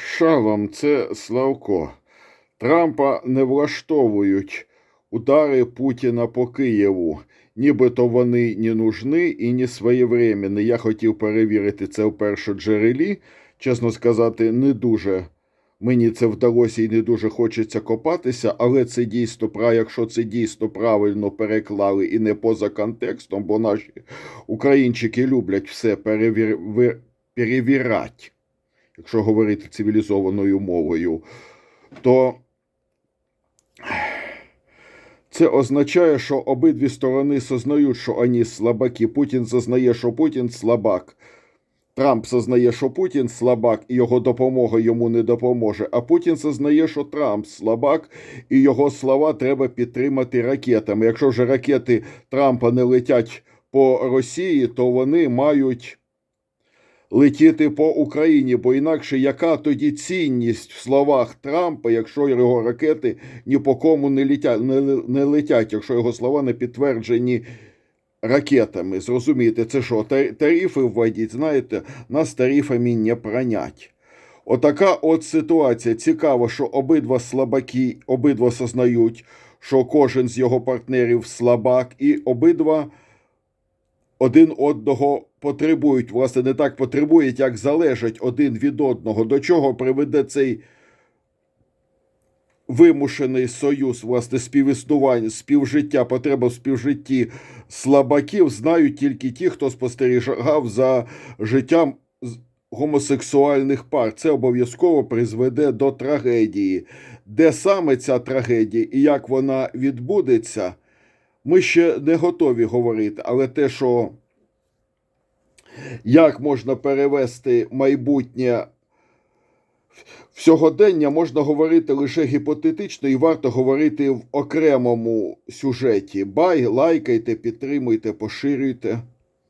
Шалом, це Славко. Трампа не влаштовують удари Путіна по Києву. Нібито вони не нужны і не своєвременні. Я хотів перевірити це в першоджерелі. Чесно сказати, не дуже мені це вдалося і не дуже хочеться копатися, але це дійсно якщо це дійсно правильно переклали і не поза контекстом, бо наші українчики люблять все перевір... перевірати якщо говорити цивілізованою мовою, то це означає, що обидві сторони сознають, що вони слабаки. Путін зазнає, що Путін слабак. Трамп зазнає, що Путін слабак, і його допомога йому не допоможе. А Путін зазнає, що Трамп слабак, і його слова треба підтримати ракетами. Якщо вже ракети Трампа не летять по Росії, то вони мають летіти по Україні, бо інакше яка тоді цінність в словах Трампа, якщо його ракети ні по кому не летять, не, не летять, якщо його слова не підтверджені ракетами. Зрозумієте, це що, тарифи вводять, знаєте, нас тарифами не пронять. Отака от ситуація. Цікаво, що обидва слабаки, обидва сознають, що кожен з його партнерів слабак, і обидва один одного потребують. Власне, не так потребують, як залежать один від одного. До чого приведе цей вимушений союз, власне, співіснування, співжиття, потреба в співжитті слабаків знають тільки ті, хто спостерігав за життям гомосексуальних пар. Це обов'язково призведе до трагедії. Де саме ця трагедія і як вона відбудеться, ми ще не готові говорити, але те, що як можна перевести майбутнє в сьогодення, можна говорити лише гіпотетично і варто говорити в окремому сюжеті. Бай, лайкайте, підтримуйте, поширюйте.